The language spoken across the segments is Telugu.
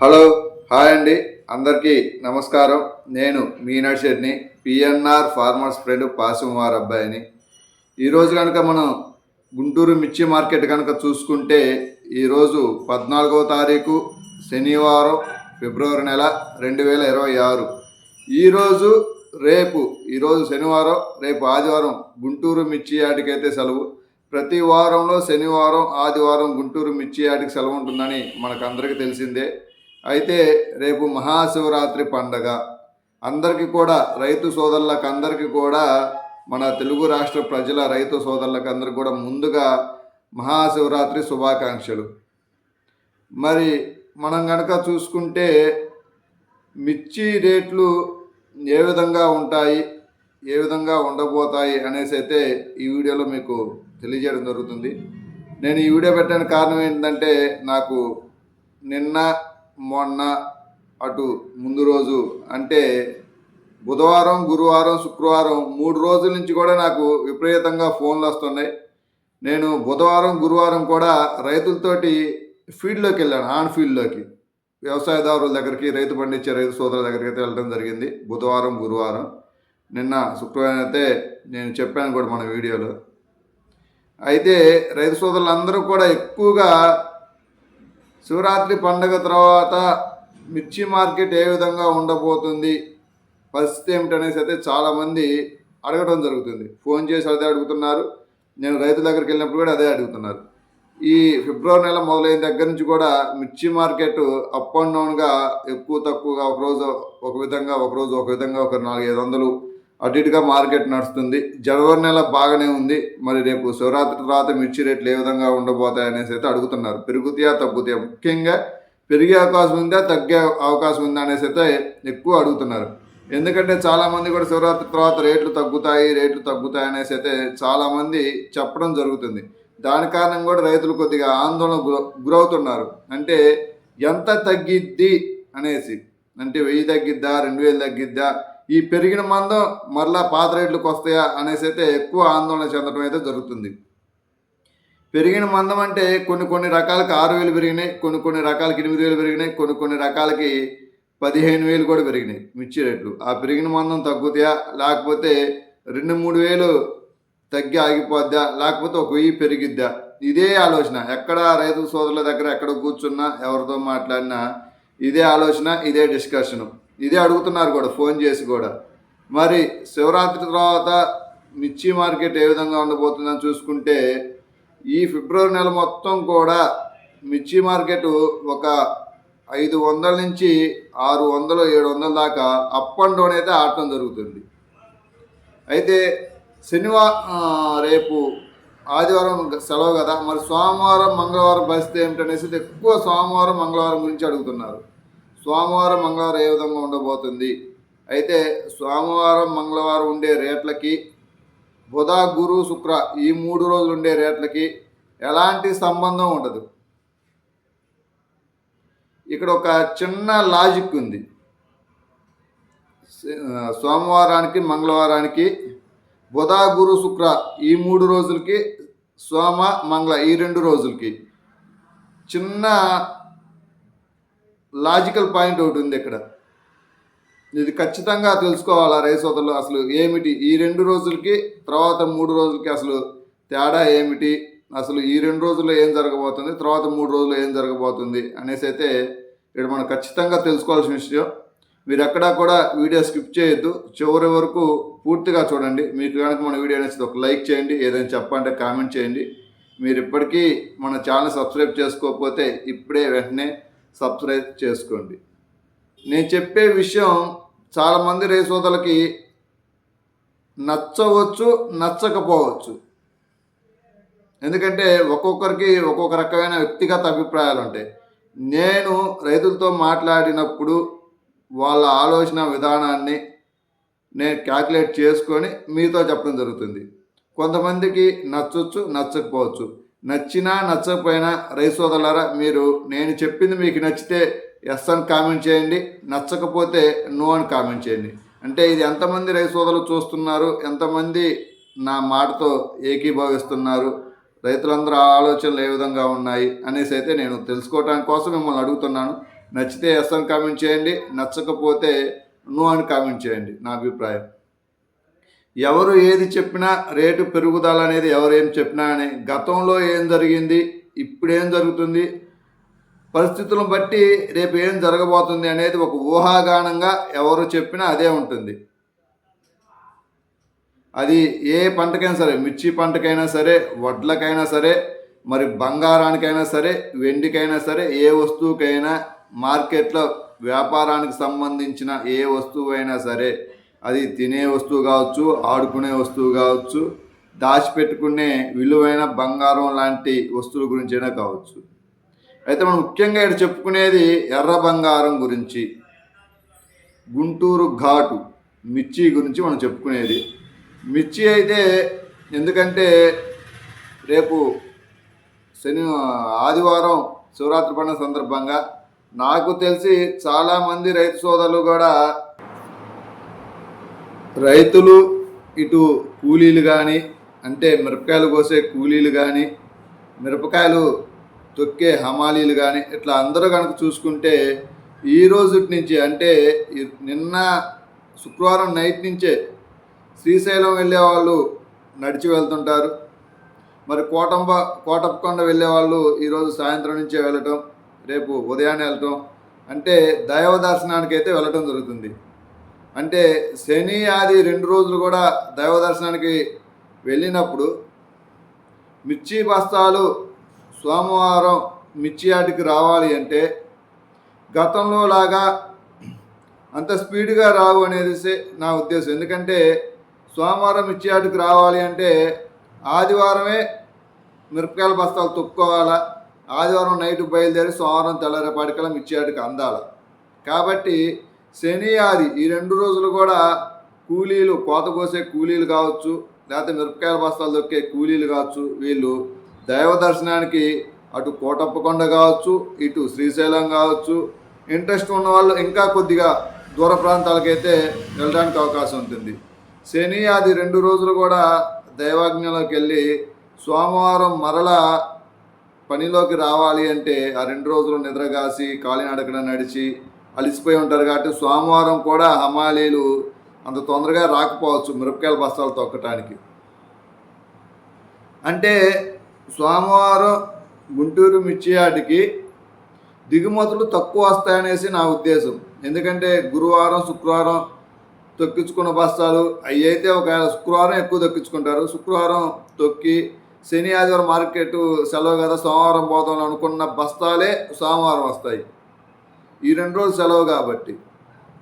హలో హాయ్ అండి. అందరికీ నమస్కారం. నేను మీ నర్షెడ్ని పిఎన్ఆర్ ఫార్మర్స్ ఫ్రెండ్ పాసిమార్ అబ్బాయిని. ఈరోజు కనుక మనం గుంటూరు మిర్చి మార్కెట్ కనుక చూసుకుంటే ఈరోజు పద్నాలుగో తారీఖు శనివారం ఫిబ్రవరి నెల రెండు వేల ఇరవై ఆరు. ఈరోజు రేపు ఈరోజు శనివారం రేపు ఆదివారం గుంటూరు మిర్చి యాటికైతే సెలవు. ప్రతి వారంలో శనివారం ఆదివారం గుంటూరు మిర్చి యాటికి సెలవు ఉంటుందని మనకందరికీ తెలిసిందే. అయితే రేపు మహాశివరాత్రి పండగ. అందరికీ కూడా రైతు సోదరులకు అందరికీ కూడా మన తెలుగు రాష్ట్ర ప్రజల రైతు సోదరులకు అందరికీ కూడా ముందుగా మహాశివరాత్రి శుభాకాంక్షలు. మరి మనం కనుక చూసుకుంటే మిర్చి రేట్లు ఏ విధంగా ఉంటాయి ఏ విధంగా ఉండబోతాయి అనేసి అయితే ఈ వీడియోలో మీకు తెలియజేయడం జరుగుతుంది. నేను ఈ వీడియో పెట్టడానికి కారణం ఏంటంటే నాకు నిన్న మొన్న అటు ముందు రోజు అంటే బుధవారం గురువారం శుక్రవారం మూడు రోజుల నుంచి కూడా నాకు విపరీతంగా ఫోన్లు వస్తున్నాయి. నేను బుధవారం గురువారం కూడా రైతులతోటి ఫీల్డ్లోకి వెళ్ళాను ఆన్ ఫీల్డ్లోకి. వ్యవసాయదారుల దగ్గరికి రైతు పండించే రైతు సోదరుల దగ్గరికి అయితే వెళ్ళడం జరిగింది బుధవారం గురువారం. నిన్న శుక్రవారం అయితే నేను చెప్పాను కూడా మన వీడియోలో. అయితే రైతు సోదరులందరూ కూడా ఎక్కువగా శివరాత్రి పండగ తర్వాత మిర్చి మార్కెట్ ఏ విధంగా ఉండబోతుంది? పరిస్థితి ఏమిటనేసి అయితే చాలామంది అడగడం జరుగుతుంది. ఫోన్ చేసి అదే అడుగుతున్నారు. నేను రైతుల దగ్గరికి వెళ్ళినప్పుడు కూడా అదే అడుగుతున్నారు. ఈ ఫిబ్రవరి నెల మొదలైన దగ్గర నుంచి కూడా మిర్చి మార్కెట్ అప్ అండ్ డౌన్గా ఎక్కువ తక్కువగా ఒకరోజు ఒక విధంగా ఒకరోజు ఒక విధంగా ఒక నాలుగు ఐదు వందలు అటు ఇటుగా మార్కెట్ నడుస్తుంది. జనవరి నెల బాగానే ఉంది. మరి రేపు శివరాత్రి తర్వాత మిర్చి రేట్లు ఏ విధంగా ఉండబోతాయి అనేసి అయితే అడుగుతున్నారు. పెరుగుతాయా తగ్గుతాయా? ముఖ్యంగా పెరిగే అవకాశం ఉందా తగ్గే అవకాశం ఉందా అనేసి అయితే ఎక్కువ అడుగుతున్నారు. ఎందుకంటే చాలామంది కూడా శివరాత్రి తర్వాత రేట్లు తగ్గుతాయి రేట్లు తగ్గుతాయి అనేసి అయితే చాలామంది చెప్పడం జరుగుతుంది. దాని కారణం కూడా రైతులు కొద్దిగా ఆందోళన గుర గురవుతున్నారు. అంటే ఎంత తగ్గిద్ది అనేసి. అంటే వెయ్యి తగ్గిద్దా రెండు వేలు తగ్గిద్దా ఈ పెరిగిన మందం మరలా పాత రేట్లకు వస్తాయా అనేసి అయితే ఎక్కువ ఆందోళన చెందడం అయితే జరుగుతుంది. పెరిగిన మందం అంటే కొన్ని కొన్ని రకాలకి ఆరు వేలు పెరిగినాయి కొన్ని కొన్ని రకాలకి ఎనిమిది వేలు పెరిగినాయి కొన్ని కొన్ని రకాలకి పదిహేను వేలు కూడా పెరిగినాయి మిర్చి రేట్లు. ఆ పెరిగిన మందం తగ్గుతాయా? లేకపోతే రెండు మూడు వేలు తగ్గి ఆగిపోద్దా? లేకపోతే ఒక వెయ్యి పెరిగిద్దా? ఇదే ఆలోచన. ఎక్కడ రైతు సోదరుల దగ్గర ఎక్కడ కూర్చున్నా ఎవరితో మాట్లాడినా ఇదే ఆలోచన ఇదే డిస్కషను. ఇదే అడుగుతున్నారు కూడా ఫోన్ చేసి కూడా. మరి శివరాత్రి తర్వాత మిర్చి మార్కెట్ ఏ విధంగా ఉండబోతుందని చూసుకుంటే ఈ ఫిబ్రవరి నెల మొత్తం కూడా మిర్చి మార్కెట్ ఒక ఐదు వందల నుంచి ఆరు వందలు ఏడు వందల దాకా అప్ అండ్ డౌన్ అయితే ఆడటం జరుగుతుంది. అయితే శనివారం రేపు ఆదివారం సెలవు కదా మరి సోమవారం మంగళవారం పరిస్థితి ఏమిటనేసి ఎక్కువ సోమవారం మంగళవారం గురించి అడుగుతున్నారు. సోమవారం మంగళవారం ఏ విధంగా ఉండబోతుంది? అయితే సోమవారం మంగళవారం ఉండే రేట్లకి బుధ గురు శుక్ర ఈ మూడు రోజులు ఉండే రేట్లకి ఎలాంటి సంబంధం ఉండదు. ఇక్కడ ఒక చిన్న లాజిక్ ఉంది. సోమవారానికి మంగళవారానికి బుధ గురు శుక్ర ఈ మూడు రోజులకి సోమ మంగళ ఈ రెండు రోజులకి చిన్న లాజికల్ పాయింట్ ఒకటి ఉంది ఇక్కడ. ఇది ఖచ్చితంగా తెలుసుకోవాలా రైస్ సోదరులు అసలు ఏమిటి? ఈ రెండు రోజులకి తర్వాత మూడు రోజులకి అసలు తేడా ఏమిటి? అసలు ఈ రెండు రోజుల్లో ఏం జరగబోతుంది? తర్వాత మూడు రోజుల్లో ఏం జరగబోతుంది? అనేసి అయితే ఇక్కడ మనం ఖచ్చితంగా తెలుసుకోవాల్సిన విషయం. మీరు ఎక్కడా కూడా వీడియో స్కిప్ చేయొద్దు. చివరి వరకు పూర్తిగా చూడండి. మీకు కనుక మన వీడియో నచ్చితే ఒక లైక్ చేయండి. ఏదైనా చెప్పంటే కామెంట్ చేయండి. మీరు ఇప్పటికీ మన ఛానల్ సబ్స్క్రైబ్ చేసుకోకపోతే ఇప్పుడే వెంటనే సబ్స్క్రైబ్ చేసుకోండి. నేను చెప్పే విషయం చాలామంది రేసోదలకి నచ్చవచ్చు నచ్చకపోవచ్చు. ఎందుకంటే ఒక్కొక్కరికి ఒక్కొక్క రకమైన వ్యక్తిగత అభిప్రాయాలు ఉంటాయి. నేను రైతులతో మాట్లాడినప్పుడు వాళ్ళ ఆలోచన విధానాన్ని నేను క్యాల్కులేట్ చేసుకొని మీతో చెప్పడం జరుగుతుంది. కొంతమందికి నచ్చవచ్చు నచ్చకపోవచ్చు. నచ్చినా నచ్చకపోయినా రైతు సోదరులారా మీరు నేను చెప్పింది మీకు నచ్చితే ఎస్ అని కామెంట్ చేయండి నచ్చకపోతే నో అని కామెంట్ చేయండి. అంటే ఇది ఎంతమంది రైతు సోదరులు చూస్తున్నారు ఎంతమంది నా మాటతో ఏకీభవిస్తున్నారు రైతులందరూ ఆలోచనలు ఏ విధంగా ఉన్నాయి అనేసి అయితే నేను తెలుసుకోవడానికి కోసం మిమ్మల్ని అడుగుతున్నాను. నచ్చితే ఎస్ అని కామెంట్ చేయండి నచ్చకపోతే నో అని కామెంట్ చేయండి నా అభిప్రాయం. ఎవరు ఏది చెప్పినా రేటు పెరుగుదల అనేది ఎవరు ఏం చెప్పినా అని గతంలో ఏం జరిగింది ఇప్పుడు ఏం జరుగుతుంది పరిస్థితులను బట్టి రేపు ఏం జరగబోతుంది అనేది ఒక ఊహాగానంగా ఎవరు చెప్పినా అదే ఉంటుంది. అది ఏ పంటకైనా సరే మిర్చి పంటకైనా సరే వడ్లకైనా సరే మరి బంగారానికైనా సరే వెండికైనా సరే ఏ వస్తువుకైనా మార్కెట్లో వ్యాపారానికి సంబంధించిన ఏ వస్తువు అయినా సరే అది తినే వస్తువు కావచ్చు ఆడుకునే వస్తువు కావచ్చు దాచిపెట్టుకునే విలువైన బంగారం లాంటి వస్తువుల గురించైనా కావచ్చు. అయితే మనం ముఖ్యంగా ఇక్కడ చెప్పుకునేది ఎర్ర బంగారం గురించి. గుంటూరు ఘాటు మిర్చి గురించి మనం చెప్పుకునేది. మిర్చి అయితే ఎందుకంటే రేపు శని ఆదివారం శివరాత్రి పండుగ సందర్భంగా నాకు తెలిసి చాలామంది రైతు సోదరులు కూడా రైతులు ఇటు కూలీలు కానీ అంటే మిరపకాయలు కోసే కూలీలు కానీ మిరపకాయలు తొక్కే హమాలీలు కానీ ఇట్లా అందరూ కనుక చూసుకుంటే ఈ రోజు నుంచి అంటే నిన్న శుక్రవారం నైట్ నుంచే శ్రీశైలం వెళ్ళే వాళ్ళు నడిచి వెళ్తుంటారు. మరి కోటంబ కోటప్పకొండ వెళ్ళే వాళ్ళు ఈరోజు సాయంత్రం నుంచే వెళ్ళటం రేపు ఉదయాన్నే వెళ్ళటం అంటే దైవ దర్శనానికి అయితే వెళ్ళటం జరుగుతుంది. అంటే శని ఆది రెండు రోజులు కూడా దైవ దర్శనానికి వెళ్ళినప్పుడు మిర్చి బస్తాలు సోమవారం మిర్చి ఆటికి రావాలి అంటే గతంలో లాగా అంత స్పీడ్గా రావు అనేది నా ఉద్దేశం. ఎందుకంటే సోమవారం మిర్చి ఆటికి రావాలి అంటే ఆదివారమే మిరపకాయల బస్తాలు తొక్కోవాలా ఆదివారం నైట్ బయలుదేరి సోమవారం తెల్లరేపాటికల్లా మిర్చి ఆటికి అందాలి. కాబట్టి శని ఆది ఈ రెండు రోజులు కూడా కూలీలు కోత కోసే కూలీలు కావచ్చు లేకపోతే మిరపకాయల బస్తాలు దొక్కే కూలీలు కావచ్చు వీళ్ళు దైవ దర్శనానికి అటు కోటప్పకొండ కావచ్చు ఇటు శ్రీశైలం కావచ్చు ఇంట్రెస్ట్ ఉన్న వాళ్ళు ఇంకా కొద్దిగా దూర ప్రాంతాలకైతే వెళ్ళడానికి అవకాశం ఉంటుంది. శని ఆది రెండు రోజులు కూడా దైవాజ్ఞలోకి వెళ్ళి సోమవారం మరలా పనిలోకి రావాలి అంటే ఆ రెండు రోజులు నిద్రగాసి కాలినడకన నడిచి అలిసిపోయి ఉంటారు కాబట్టి సోమవారం కూడా హమాలీలు అంత తొందరగా రాకపోవచ్చు మిరపకాయల బస్తాలు తొక్కటానికి. అంటే సోమవారం గుంటూరు మిర్చి ఆటికి దిగుమతులు తక్కువ వస్తాయనేసి నా ఉద్దేశం. ఎందుకంటే గురువారం శుక్రవారం తొక్కించుకున్న బస్తాలు అవి అయితే ఒకవేళ శుక్రవారం ఎక్కువ తొక్కించుకుంటారు. శుక్రవారం తొక్కి శని ఆదివారం మార్కెట్ సెలవు కదా సోమవారం పోతాం అనుకున్న బస్తాలే సోమవారం వస్తాయి. ఈ రెండు రోజులు సెలవు కాబట్టి.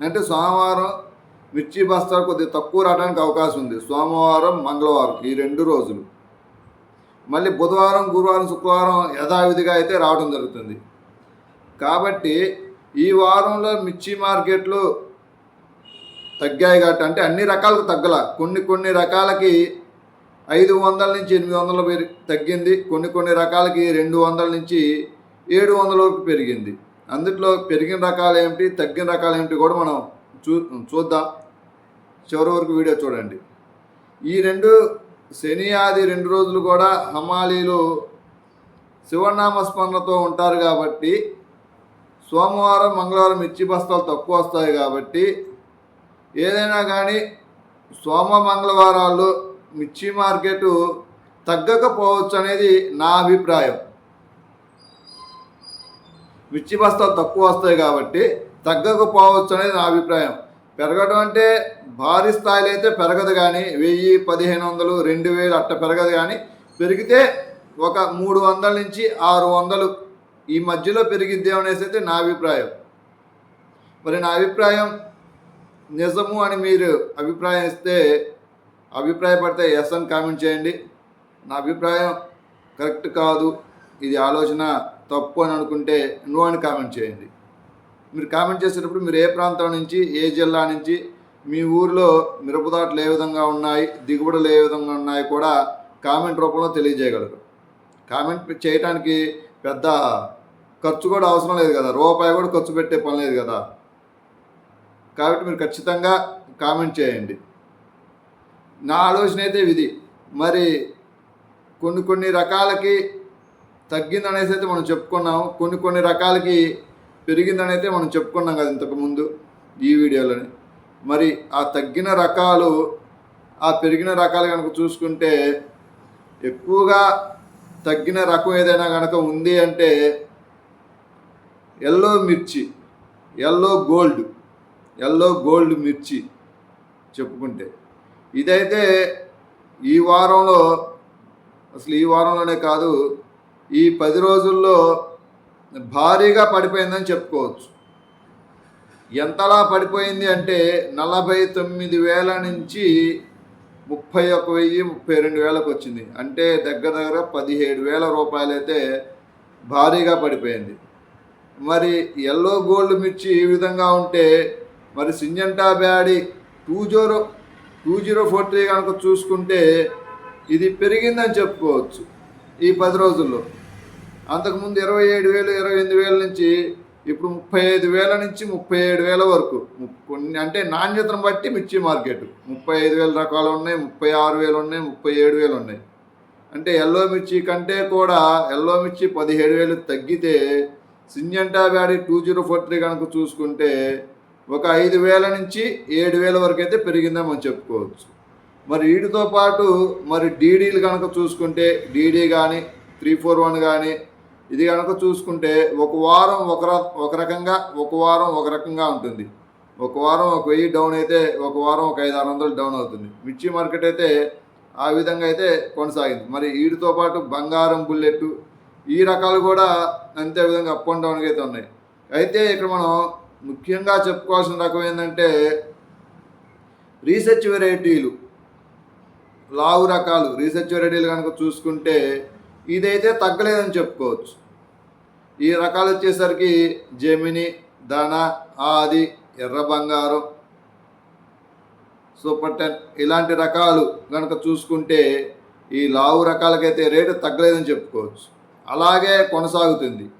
అంటే సోమవారం మిర్చి బస్తాలు కొద్దిగా తక్కువ రావడానికి అవకాశం ఉంది. సోమవారం మంగళవారం ఈ రెండు రోజులు. మళ్ళీ బుధవారం గురువారం శుక్రవారం యథావిధిగా అయితే రావడం జరుగుతుంది. కాబట్టి ఈ వారంలో మిర్చి మార్కెట్లు తగ్గాయి కాబట్టి అంటే అన్ని రకాలకు తగ్గల. కొన్ని కొన్ని రకాలకి ఐదు వందల నుంచి ఎనిమిది వందల పెరి తగ్గింది. కొన్ని కొన్ని రకాలకి రెండు వందల నుంచి ఏడు వందల వరకు పెరిగింది. అందుట్లో పెరిగిన రకాలు ఏమిటి తగ్గిన రకాలు ఏమిటి కూడా మనం చూ చూద్దాం. చివరి వరకు వీడియో చూడండి. ఈ రెండు శని ఆది రెండు రోజులు కూడా హమాలీలు శివనామ స్మరణతో ఉంటారు కాబట్టి సోమవారం మంగళవారం మిర్చి బస్తాలు తక్కువ వస్తాయి కాబట్టి ఏదైనా కానీ సోమ మంగళవారాల్లో మిర్చి మార్కెట్ తగ్గకపోవచ్చు అనేది నా అభిప్రాయం. మిర్చి బస్తాలు తక్కువ వస్తాయి కాబట్టి తగ్గకపోవచ్చు అనేది నా అభిప్రాయం. పెరగడం అంటే భారీ స్థాయిలో అయితే పెరగదు కానీ వెయ్యి పదిహేను వందలు రెండు వేలు అట్ట పెరగదు కానీ పెరిగితే ఒక మూడు వందల నుంచి ఆరు వందలు ఈ మధ్యలో పెరిగిద్ది అనేసి అయితే నా అభిప్రాయం. మరి నా అభిప్రాయం నిజము అని మీరు అభిప్రాయం ఇస్తే అభిప్రాయపడితే ఎస్ అని కామెంట్ చేయండి. నా అభిప్రాయం కరెక్ట్ కాదు. ఇది ఆలోచన తప్పు అని అనుకుంటే నో అని కామెంట్ చేయండి. మీరు కామెంట్ చేసేటప్పుడు మీరు ఏ ప్రాంతం నుంచి ఏ జిల్లా నుంచి మీ ఊర్లో మిరపదాట్లు ఏ విధంగా ఉన్నాయి దిగుబడులు ఏ విధంగా ఉన్నాయి కూడా కామెంట్ రూపంలో తెలియజేయగలరు. కామెంట్ చేయడానికి పెద్ద ఖర్చు కూడా అవసరం లేదు కదా. రూపాయి కూడా ఖర్చు పెట్టే పని లేదు కదా. కాబట్టి మీరు ఖచ్చితంగా కామెంట్ చేయండి. నా ఆలోచన అయితే ఇది. మరి కొన్ని కొన్ని రకాలకి తగ్గిందనేసి అయితే మనం చెప్పుకున్నాం కొన్ని కొన్ని రకాలకి పెరిగిందని అయితే మనం చెప్పుకున్నాం కదా ఇంతకుముందు ఈ వీడియోలోని. మరి ఆ తగ్గిన రకాలు ఆ పెరిగిన రకాలు కనుక చూసుకుంటే ఎక్కువగా తగ్గిన రకం ఏదైనా కనుక ఉంది అంటే ఎల్లో మిర్చి ఎల్లో గోల్డ్ ఎల్లో గోల్డ్ మిర్చి చెప్పుకుంటే. ఇదైతే ఈ వారంలో అసలు ఈ వారంలోనే కాదు ఈ పది రోజుల్లో భారీగా పడిపోయిందని చెప్పుకోవచ్చు. ఎంతలా పడిపోయింది అంటే నలభై తొమ్మిది వేల నుంచి ముప్పై ఒక వెయ్యి ముప్పై రెండు వేలకు వచ్చింది. అంటే దగ్గర దగ్గర పదిహేడు వేల రూపాయలైతే భారీగా పడిపోయింది. మరి ఎల్లో గోల్డ్ మిర్చి ఈ విధంగా ఉంటే మరి Syngenta Byadgi two zero two zero four three కనుక చూసుకుంటే ఇది పెరిగిందని చెప్పుకోవచ్చు. ఈ పది రోజుల్లో. అంతకుముందు ఇరవై ఏడు వేలు ఇరవై ఎనిమిది వేల నుంచి ఇప్పుడు ముప్పై ఐదు వేల నుంచి ముప్పై ఏడు వేల వరకు. కొన్ని అంటే నాణ్యతను బట్టి మిర్చి మార్కెట్. ముప్పై ఐదు వేల రకాలు ఉన్నాయి ముప్పై ఆరు వేలు ఉన్నాయి ముప్పై ఏడు వేలు ఉన్నాయి. అంటే ఎల్లో మిర్చి కంటే కూడా ఎల్లో మిర్చి పదిహేడు వేలు తగ్గితే Syngenta Byadgi two zero four three కనుక చూసుకుంటే ఒక ఐదు వేల నుంచి ఏడు వేల వరకు అయితే పెరిగిందని మనం చెప్పుకోవచ్చు. మరి వీటితో పాటు మరి డీడీలు కనుక చూసుకుంటే డీడీ కానీ త్రీ ఫోర్ వన్ కానీ ఇది కనుక చూసుకుంటే ఒక వారం ఒక ఒక రకంగా ఒక వారం ఒక రకంగా ఉంటుంది. ఒక వారం ఒక వెయ్యి డౌన్ అయితే ఒక వారం ఒక ఐదు ఆరు వందలు డౌన్ అవుతుంది. మిర్చి మార్కెట్ అయితే ఆ విధంగా అయితే కొనసాగింది. మరి వీటితో పాటు బంగారం బుల్లెట్ ఈ రకాలు కూడా అంతే విధంగా అప్ అండ్ డౌన్గా అయితే ఉన్నాయి. అయితే ఇక్కడ మనం ముఖ్యంగా చెప్పుకోవాల్సిన రకం ఏంటంటే రీసెర్చ్ వెరైటీలు. లావు రకాలు. రీసెర్చ్ వెరైటీలు కనుక చూసుకుంటే ఇదైతే తగ్గలేదని చెప్పుకోవచ్చు. ఈ రకాలు వచ్చేసరికి జమిని దన ఆది ఎర్ర బంగారం సూపర్ టెన్ ఇలాంటి రకాలు కనుక చూసుకుంటే ఈ లావు రకాలకైతే రేటు తగ్గలేదని చెప్పుకోవచ్చు. అలాగే కొనసాగుతుంది.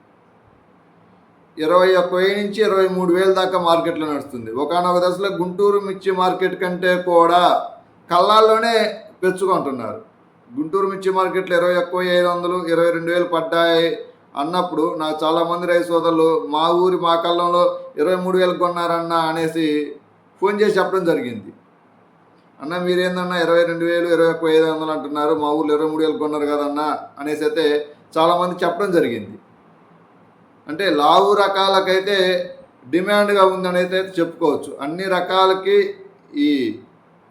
ఇరవై ఒక్క వెయ్యి నుంచి ఇరవై మూడు వేల దాకా మార్కెట్లో నడుస్తుంది. ఒకనొక దశలో గుంటూరు మిర్చి మార్కెట్ కంటే కూడా కళ్ళాల్లోనే పెంచుకుంటున్నారు గుంటూరు మిర్చి మార్కెట్లో ఇరవై ఒక్క ఐదు వందలు ఇరవై రెండు వేలు పడ్డాయి అన్నప్పుడు నాకు చాలామంది రైతు సోదరులు మా ఊరి మా కళ్ళంలో ఇరవై మూడు వేలు కొన్నారన్న అనేసి ఫోన్ చేసి చెప్పడం జరిగింది. అన్న మీరేందన్నా ఇరవై రెండు వేలు ఇరవై ఒక్క ఐదు వందలు అంటున్నారు మా ఊర్లో ఇరవై మూడు వేలు కొన్నారు కదన్నా అనేసి అయితే చాలామంది చెప్పడం జరిగింది. అంటే లావు రకాలకైతే డిమాండ్గా ఉందని అయితే చెప్పుకోవచ్చు. అన్ని రకాలకి ఈ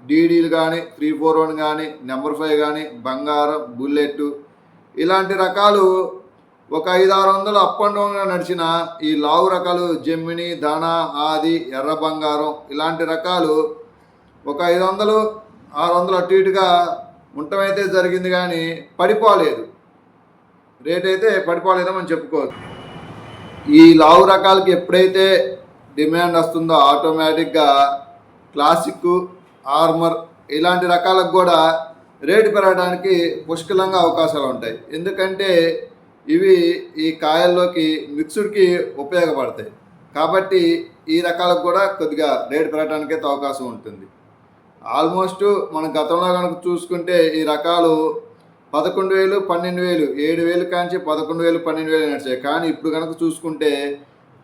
డీడీలు కానీ త్రీ ఫోర్ వన్ కానీ నెంబర్ ఫైవ్ కానీ బంగారం బుల్లెట్ ఇలాంటి రకాలు ఒక ఐదు ఆరు వందలు అప్ అండ్ డౌన్గా నడిచిన ఈ లావు రకాలు జమ్మిని దానా ఆది ఎర్ర బంగారం ఇలాంటి రకాలు ఒక ఐదు వందలు ఆరు వందలు అటు ఇటుగా ఉండటమైతే జరిగింది కానీ పడిపోలేదు. రేట్ అయితే పడిపోలేదని మనం చెప్పుకోవచ్చు. ఈ లావు రకాలకి ఎప్పుడైతే డిమాండ్ వస్తుందో ఆటోమేటిక్గా క్లాసిక్ ఆర్మర్ ఇలాంటి రకాలకు కూడా రేటు పెరగడానికి పుష్కలంగా అవకాశాలు ఉంటాయి. ఎందుకంటే ఇవి ఈ కాయల్లోకి మిక్స్డ్కి ఉపయోగపడతాయి. కాబట్టి ఈ రకాలకు కూడా కొద్దిగా రేటు పెరగడానికి అయితే అవకాశం ఉంటుంది. ఆల్మోస్ట్ మనం గతంలో కనుక చూసుకుంటే ఈ రకాలు పదకొండు వేలు పన్నెండు వేలు ఏడు వేలు కాంచి పదకొండు వేలు పన్నెండు వేలు నడిచాయి. కానీ ఇప్పుడు కనుక చూసుకుంటే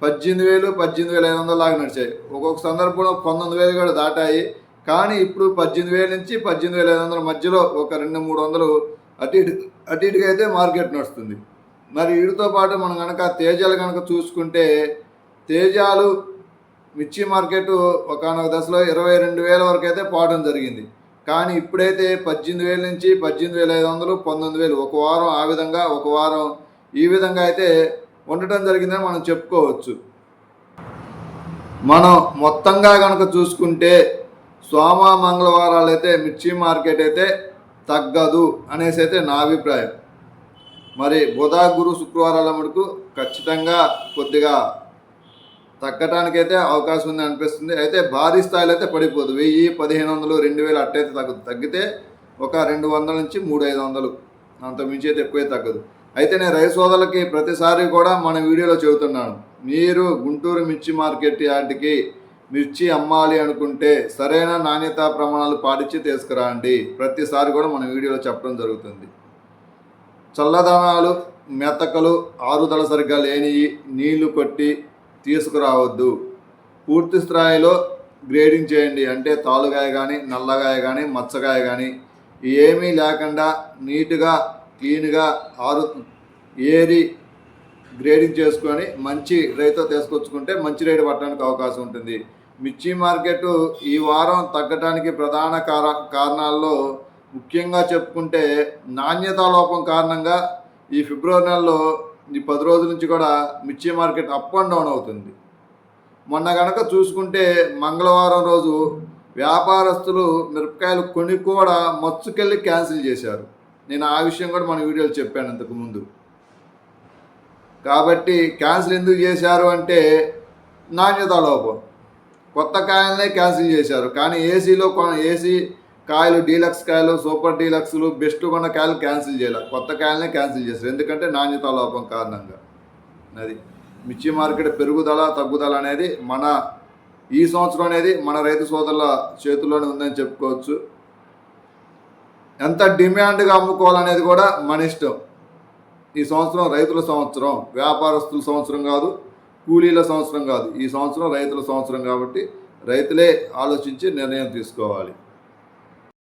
పద్దెనిమిది వేలు పద్దెనిమిది వేల ఐదు వందల లాగా నడిచాయి. ఒక్కొక్క సందర్భంలో పంతొమ్మిది వేలు కూడా దాటాయి. కానీ ఇప్పుడు పద్దెనిమిది వేల నుంచి పద్దెనిమిది వేల ఐదు వందల మధ్యలో ఒక రెండు మూడు వందలు అటు ఇటు అటు ఇటుగా అయితే మార్కెట్ నడుస్తుంది. మరి వీటితో పాటు మనం కనుక తేజాలు కనుక చూసుకుంటే తేజాలు మిర్చి మార్కెట్ ఒకనొక దశలో ఇరవై రెండు వేల వరకు అయితే పోవడం జరిగింది. కానీ ఇప్పుడైతే పద్దెనిమిది వేల నుంచి పద్దెనిమిది వేల ఐదు వందలు పంతొమ్మిది వేలు ఒక వారం ఆ విధంగా ఒక వారం ఈ విధంగా అయితే ఉండటం జరిగిందని మనం చెప్పుకోవచ్చు. మనం మొత్తంగా కనుక చూసుకుంటే సోమ మంగళవారాలు అయితే మిర్చి మార్కెట్ అయితే తగ్గదు అనేసి అయితే నా అభిప్రాయం. మరి బుధ గురు శుక్రవారాల మటుకు ఖచ్చితంగా కొద్దిగా తగ్గటానికైతే అవకాశం ఉంది అనిపిస్తుంది. అయితే భారీ స్థాయిలో అయితే పడిపోదు. వెయ్యి పదిహేను వందలు రెండు వేలు అట్టయితే తగ్గదు తగ్గితే ఒక రెండు వందల నుంచి మూడు ఐదు వందలు. అంత మించి అయితే ఎక్కువే తగ్గదు. అయితే నేను రైతు సోదరులకి ప్రతిసారి కూడా మన వీడియోలో చెబుతున్నాను. మీరు గుంటూరు మిర్చి మార్కెట్ యార్డ్కి మిర్చి అమ్మాలి అనుకుంటే సరైన నాణ్యతా ప్రమాణాలు పాటించి తీసుకురండి. ప్రతిసారి కూడా మన వీడియోలో చెప్పడం జరుగుతుంది. చల్లదనాలు మెతకలు ఆరుదల సరిగ్గా లేని నీళ్ళు కొట్టి తీసుకురావద్దు. పూర్తి స్థాయిలో గ్రేడింగ్ చేయండి. అంటే తాలుగాయ కానీ నల్లగాయ కానీ మచ్చగాయ కానీ ఏమీ లేకుండా నీట్గా క్లీన్గా ఆరు ఏరి గ్రేడింగ్ చేసుకొని మంచి రైతు తీసుకొచ్చుకుంటే మంచి రేటు పట్టడానికి అవకాశం ఉంటుంది. మిర్చి మార్కెట్ ఈ వారం తగ్గడానికి ప్రధాన కార కారణాల్లో ముఖ్యంగా చెప్పుకుంటే నాణ్యతా లోపం కారణంగా ఈ ఫిబ్రవరి నెలలో ఈ పది రోజుల నుంచి కూడా మిర్చి మార్కెట్ అప్ అండ్ డౌన్ అవుతుంది. మొన్న కనుక చూసుకుంటే మంగళవారం రోజు వ్యాపారస్తులు మిరపకాయలు కొని కూడా మచ్చుకెళ్ళి క్యాన్సిల్ చేశారు. నేను ఆ విషయం కూడా మన వీడియోలో చెప్పాను ఇంతకు ముందు. కాబట్టి క్యాన్సిల్ ఎందుకు చేశారు అంటే నాణ్యత లోపం. కొత్త కాయలనే క్యాన్సిల్ చేశారు. కానీ ఏసీలో ఏసీ కాయలు డీలక్స్ కాయలు సూపర్ డీలక్స్లు బెస్ట్ కొన్న కాయలు క్యాన్సిల్ చేయాలి. కొత్త కాయలనే క్యాన్సిల్ చేశారు. ఎందుకంటే నాణ్యత లోపం కారణంగా. అది మిర్చి మార్కెట్ పెరుగుదల తగ్గుదల అనేది మన ఈ సంవత్సరం అనేది మన రైతు సోదరుల చేతుల్లోనే ఉందని చెప్పుకోవచ్చు. ఎంత డిమాండ్గా అమ్ముకోవాలనేది కూడా మన ఇష్టం. ఈ సంవత్సరం రైతుల సంవత్సరం వ్యాపారస్తుల సంవత్సరం కాదు. కూలీల సంవత్సరం కాదు ఈ సంవత్సరం రైతుల సంవత్సరం కాబట్టి రైతులే ఆలోచించి నిర్ణయం తీసుకోవాలి.